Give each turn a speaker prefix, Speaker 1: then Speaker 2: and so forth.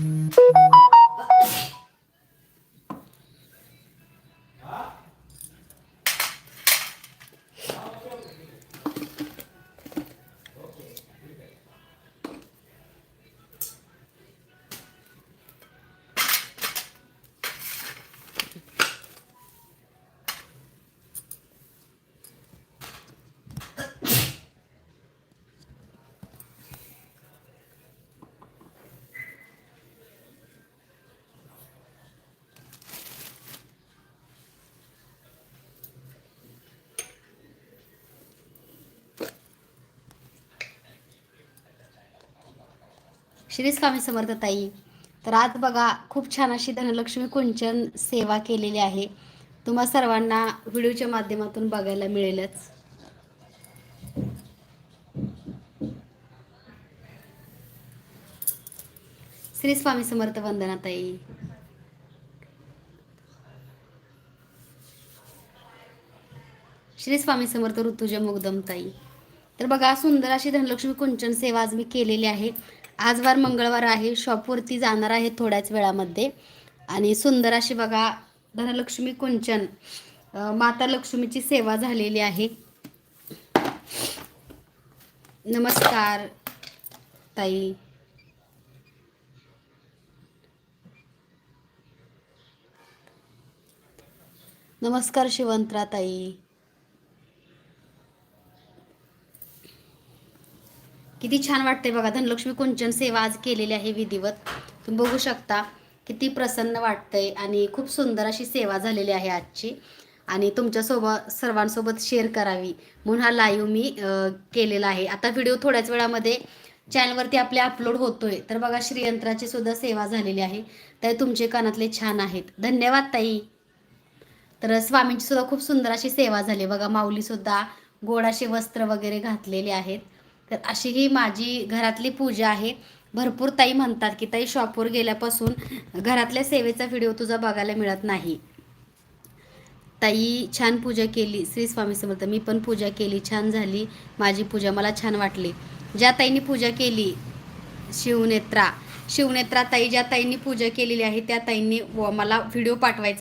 Speaker 1: Mm-hmm. Shri Swami Samarth ताई तर आज बघा खूप छान अशी धनलक्ष्मी कुंचन सेवा केलेली आहे. तुम्हा सर्वांना व्हिडिओच्या माध्यमातून बघायला मिळेलच. श्री स्वामी समर्थ वंदना ताई. श्री स्वामी समर्थ ऋतुजा मुगदम ताई. तर बघा सुंदर अशी धनलक्ष्मी कुंचन सेवा आज मी केलेली आहे. आज वार मंगळवार आहे. शॉपवरती जाणार आहे थोड्याच वेळामध्ये. आणि सुंदर अशी बघा धनलक्ष्मी कुंचन माता लक्ष्मीची सेवा झालेली आहे. नमस्कार ताई. नमस्कार शिवंतरा ताई. किती छान वाटते बघा. धनलक्ष्मी कुंचन सेवा आज केलेली आहे विधिवत. तुम्ही बघू शकता किती प्रसन्न वाटतंय आणि खूप सुंदर अशी सेवा झालेली आहे आजची. आणि तुमच्यासोबत सर्वांसोबत शेअर करावी म्हणून हा लाईव्ह मी केलेला आहे. आता व्हिडिओ थोड्याच वेळामध्ये चॅनलवरती आपले अपलोड होतोय. तर बघा श्रीयंत्राची सुद्धा सेवा झालेली आहे. तर तुमचे कानातले छान आहेत. धन्यवाद ताई. तर स्वामींची सुद्धा खूप सुंदर अशी सेवा झाली. बघा माऊली सुद्धा गोड असे वस्त्र वगैरे घातलेले आहेत. तर अशी ही माझी घरातली पूजा आहे. भरपूर ताई म्हणतात की ताई शॉपवर गेल्यापासून घरातल्या सेवेचा व्हिडिओ तुझा बघायला मिळत नाही. ताई छान पूजा केली श्री स्वामी समर्थ. मी पण पूजा केली छान झाली माझी पूजा. मला छान वाटली. ज्या ताईंनी पूजा केली शिवनेत्रा शिवनेत्रा ताई ज्या ताईंनी पूजा केलेली आहे त्या ताईंनी मला व्हिडिओ पाठवायचा